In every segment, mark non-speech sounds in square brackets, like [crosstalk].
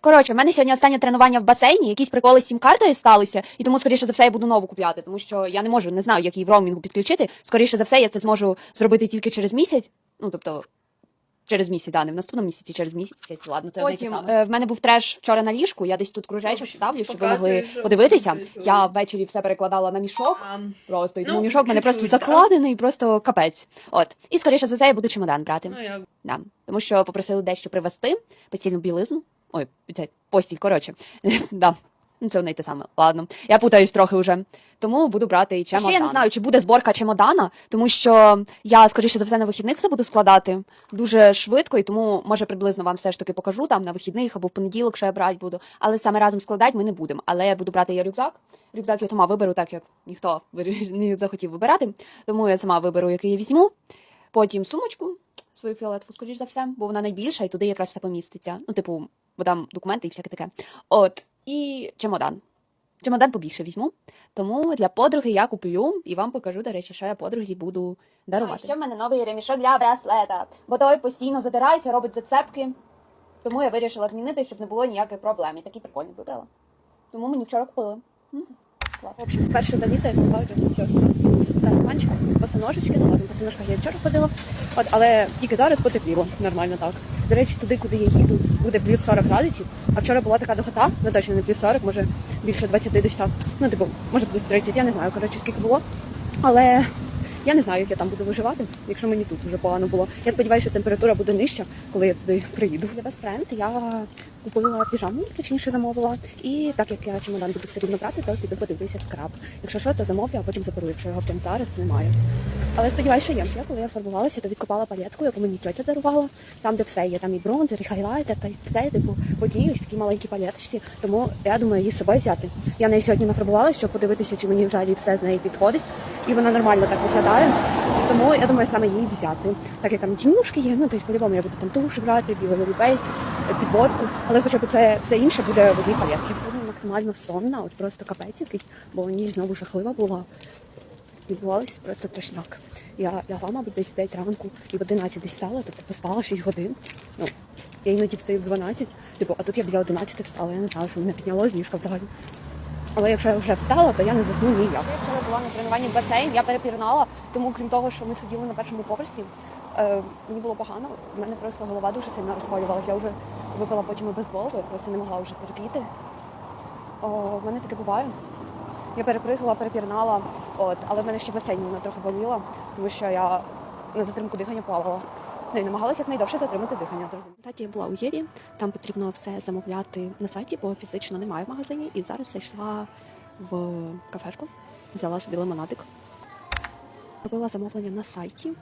Коротше, в мене сьогодні останнє тренування в басейні, якісь приколи з сім-картою сталися, і тому, скоріше за все, я буду нову купляти, тому що я не можу, не знаю, як її в роумінгу підключити. Скоріше за все, я це зможу зробити тільки через місяць. Ну, тобто, через місяць, да, не в наступному місяці, через місяць. Ладно, це одне й те Потім, саме. Е, в мене був треш вчора на ліжку, я десь тут кружечок ставлю, щоб ви могли показуєш, подивитися. ти? Я ввечері все перекладала на мішок. А, Просто і Ну, тому мішок в мене просто чуть-чуть, закладений, просто капець. От. І скоріше за все, я буду чемодан брати. ну, як Да. Тому що попросили дещо привезти, постільну білизну. Ой, це постіль, коротше. [laughs] да. Ну, це одне й те саме. Ладно. Я путаюсь трохи вже. Тому буду брати і чемодан. Ще я не знаю, чи буде зборка чемодана, тому що я, скоріше за все, на вихідних все буду складати дуже швидко, і тому, може, приблизно вам все ж таки покажу там на вихідних або в понеділок, що я брати буду. Але саме разом складати ми не будемо. Але я буду брати я рюкзак. Рюкзак я сама виберу, так як ніхто [laughs] не захотів вибирати. Тому я сама виберу, який я візьму. Потім сумочку свою фіолетову, скоріш за все, бо вона найбільша, і туди якраз все поміститься. Ну, типу, бо там документи і всяке таке. От, і чемодан. Чемодан побільше візьму. Тому для подруги я куплю і вам покажу, до речі, що я подрузі буду дарувати. ще в мене новий ремішок для браслета, бо той постійно задирається, робить зацепки. Тому я вирішила змінити, щоб не було ніяких проблем. І такий прикольний вибрала. Тому мені вчора купили. Клас. В общем, перше завіта, я покажу все. Це романчик, босоножечки, ну ладно, босоножка я вчора ходила, от, але тільки зараз потепліло, нормально так. До речі, туди, куди я їду, буде плюс 40 градусів, а вчора була така духота, ну точно не плюс 40, може більше 20 десь так. Ну, типу, може плюс 30, я не знаю, коротше, скільки було. Але я не знаю, як я там буду виживати, якщо мені тут вже погано було. Я сподіваюся, що температура буде нижча, коли я туди приїду. Для Best Friend я купила піжаму, точніше замовила. І так як я чемодан буду все рівно брати, то піду подивитися скраб. Якщо що, то замовлю, а потім заберу, якщо його прямо зараз немає. Але сподіваюся, що є. Я коли я фарбувалася, то відкопала палетку, яку мені тьотя дарувала. Там, де все є, там і бронзер, і хайлайтер, та й все, типу, по одній ось такі маленькі палеточці. Тому я думаю, її з собою взяти. Я неї сьогодні нафарбувала, щоб подивитися, чи мені взагалі все з неї підходить. І вона нормально так виглядає. Тому я думаю, саме її взяти. Так як там тінюшки є, ну тобто по-любому я буду там туш брати, білий олівець, підводку. Але хоча б це все інше буде в одній палетці. Сьогодні максимально сонна, от просто капець якийсь, бо ніч знову жахлива була. Відбувалося просто трошняк. Я лягла, мабуть, десь в 5 ранку і в 11 десь встала, тобто поспала 6 годин. Ну, я іноді встаю в 12, типу, а тут я біля 11 встала, я не знаю, що мене підняло з ліжка взагалі. Але якщо я вже встала, то я не засну ніяк. Я вчора була на тренуванні в басейн, я перепірнала, тому крім того, що ми сиділи на першому поверсі, е, мені було погано, в мене просто голова дуже сильно розхвалювалася. Я вже випила потім і без голови, просто не могла вже терпіти. О, в мене таке буває. Я перепригала, перепірнала, от, але в мене ще в басейні вона трохи боліла, тому що я на затримку дихання плавала. Ну і намагалася якнайдовше затримати дихання. Зрозуміло. Таті я була у Єві, там потрібно все замовляти на сайті, бо фізично немає в магазині. І зараз зайшла в кафешку, взяла собі лимонадик. Робила замовлення на сайті.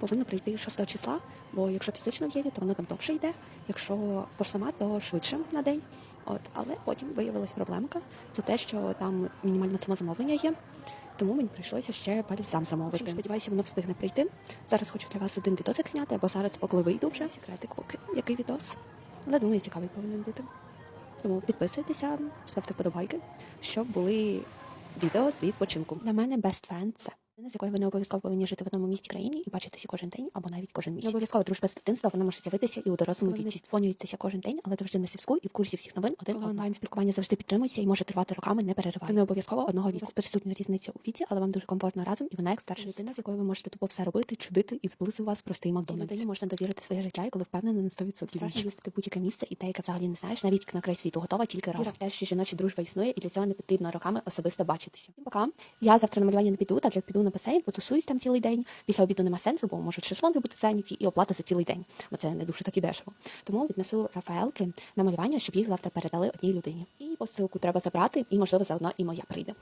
Повинно прийти 6 числа, бо якщо фізично в Єві, то воно там довше йде. Якщо в поштомат, то швидше на день. От, але потім виявилась проблемка за те, що там мінімальна ціна замовлення є. Тому мені прийшлося ще пальцям замовити. Сподіваюся, воно встигне прийти. Зараз хочу для вас один відосик зняти, або зараз, коли вийду вже секретик, поки який відос. Але думаю, цікавий повинен бути. Тому підписуйтеся, ставте вподобайки, щоб були відео з відпочинку. Для мене best friend – це з якою ви не обов'язково повинні жити в одному місті країні і бачитися кожен день або навіть кожен місяць. Не обов'язково дружба з дитинства, вона може з'явитися і у дорослому віці. Дзвонюєтеся кожен день, але завжди на зв'язку і в курсі всіх новин один онлайн спілкування завжди підтримується і може тривати роками, не перериває. Не обов'язково одного віку. Присутня різниця у віці, але вам дуже комфортно разом, і вона як старша людина, з якою ви можете тупо все робити, чудити і зблизив вас простий Макдональдс. Людині можна довірити своє життя, і коли впевнена на 100%. Страшно їздити будь-яке місце, і те, яке взагалі не знаєш, навіть на край світу готова тільки раз. Те, що жіноча дружба існує, і для цього не потрібно роками особисто бачитися. Пока. Я завтра на малювання не піду, так як піду на басейн, потусуюсь там цілий день. Після обіду нема сенсу, бо можуть шезлонги бути зайняті і оплата за цілий день. Бо це не дуже так і дешево. Тому віднесу Рафаелки на малювання, щоб їх завтра передали одній людині. І посилку треба забрати, і можливо заодно і моя прийде.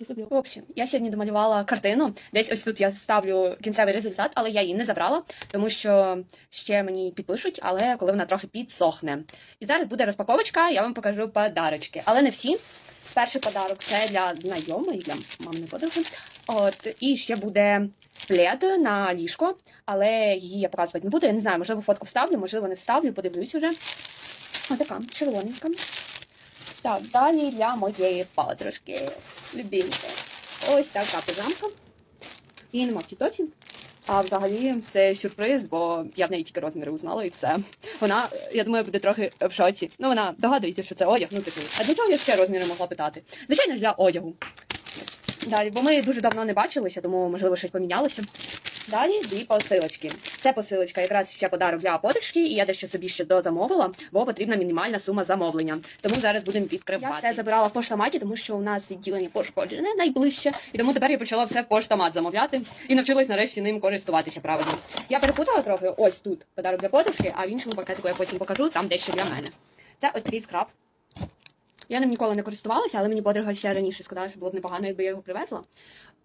В общем, я сьогодні домалювала картину. Десь ось тут я ставлю кінцевий результат, але я її не забрала, тому що ще мені підпишуть, але коли вона трохи підсохне. І зараз буде розпаковочка, я вам покажу подарочки. Але не всі. Перший подарок це для знайомої, для маминої подруги. От, і ще буде плед на ліжко, але її я показувати не буду. Я не знаю, можливо, фотку вставлю, можливо, не вставлю, подивлюсь уже. Ось така червоненька. Так, далі для моєї подружки. Любимки. Ось така пижамка. Її нема в тітоці. А взагалі це сюрприз, бо я в неї тільки розміри узнала і все. Вона, я думаю, буде трохи в шоці. Ну, вона догадується, що це одяг. Ну, типу, а для чого я ще розміри могла питати? Звичайно ж для одягу. Далі, бо ми дуже давно не бачилися, тому можливо щось помінялося. Далі дві посилочки. Це посилочка якраз ще подарок для подружки, і я дещо собі ще дозамовила, бо потрібна мінімальна сума замовлення. Тому зараз будемо відкривати. Я все забирала в поштоматі, тому що у нас відділення пошкоджене найближче, і тому тепер я почала все в поштомат замовляти і навчилась нарешті ним користуватися правильно. Я перепутала трохи ось тут подарок для подружки, а в іншому пакетику я потім покажу, там дещо для мене. Це ось такий скраб. Я ним ніколи не користувалася, але мені подруга ще раніше сказала, що було б непогано, якби я його привезла.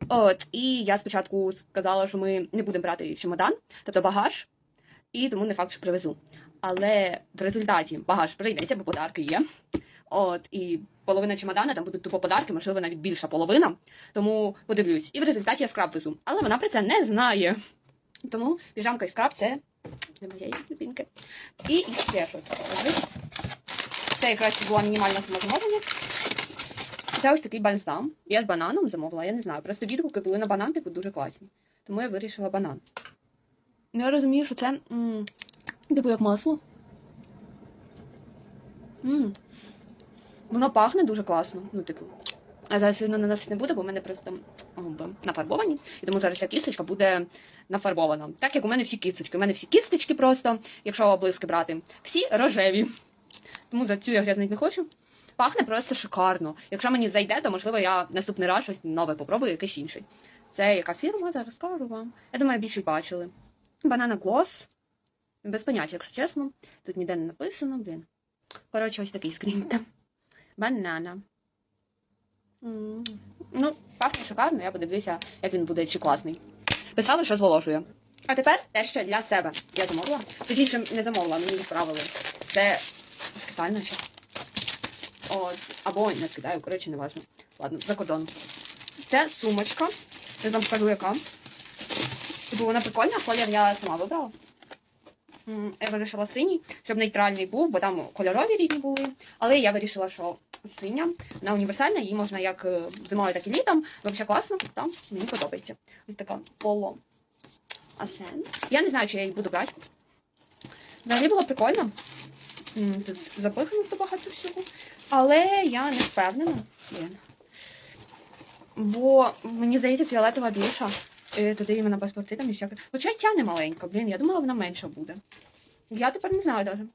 От, і я спочатку сказала, що ми не будемо брати чемодан, тобто багаж, і тому не факт, що привезу. Але в результаті багаж прийдеться, бо подарки є. От, і половина чемодана, там будуть тупо подарки, можливо, навіть більша половина. Тому подивлюсь. І в результаті я скраб везу. Але вона про це не знає. Тому піжамка і скраб це для моєї любінки. І ще щось. Це якраз була мінімальна сума замовлення. Це ось такий бальзам. Я з бананом замовила, я не знаю. Просто відгуки були на банан, типу, дуже класні. Тому я вирішила банан. Ну, я розумію, що це м, типу як масло. Воно пахне дуже класно. Ну, типу. А зараз сильно наносити не буде, бо в мене просто нафарбовані. І тому зараз ця кісточка буде нафарбована. Так як у мене всі кісточки. У мене всі кісточки просто, якщо облиски брати, всі рожеві. Тому за цю я грязнить не хочу. Пахне просто шикарно. Якщо мені зайде, то можливо я наступний раз щось нове попробую, якийсь інший. Це яка фірма, зараз скажу вам. Я думаю, більше бачили. Банана Глос. Без поняття, якщо чесно. Тут ніде не написано, блін. Коротше, ось такий скрін. там. Банана. Ну, пахне шикарно, я подивлюся, як він буде чи класний. Писали, що зволожує. А тепер те, що для себе. Я замовила. Точніше, не замовила, мені відправили. Це з Китаю наче. От, або не скидаю, коротше, не важно. Ладно, за кордон. Це сумочка. Я вам скажу, яка. Типу, вона прикольна, колір я сама вибрала. Я вирішила синій, щоб нейтральний був, бо там кольорові різні були. Але я вирішила, що синя, вона універсальна, її можна як е, зимою, так і літом. Взагалі класно, там мені подобається. Ось така поло. Асен. Я не знаю, чи я її буду брати. Взагалі було прикольно. Тут запихнуто багато всього. Але я не впевнена. Бо мені здається, фіолетова більша. Туди іменно паспорти там і всяке. Хоча ця не маленька, блін, я думала, вона менша буде. Я тепер не знаю навіть.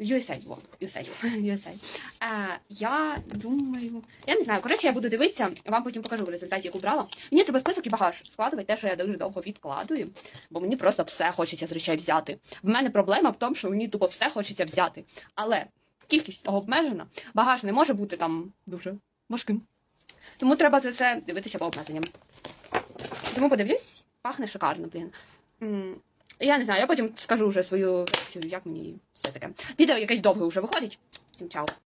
USA, USA, USA. Е, я думаю, я не знаю. Коротше, я буду дивитися, вам потім покажу в результаті, яку брала. Мені треба список і багаж складувати, те, що я дуже довго відкладую, бо мені просто все хочеться з речей взяти. В мене проблема в тому, що мені тупо все хочеться взяти. Але кількість того обмежена, багаж не може бути там дуже важким. Тому треба це все дивитися по обмеженням. Тому подивлюсь, пахне шикарно, блін. Я не знаю, я потім скажу вже свою реакцію, як мені все таке. Відео якесь довге вже виходить. Всім чао.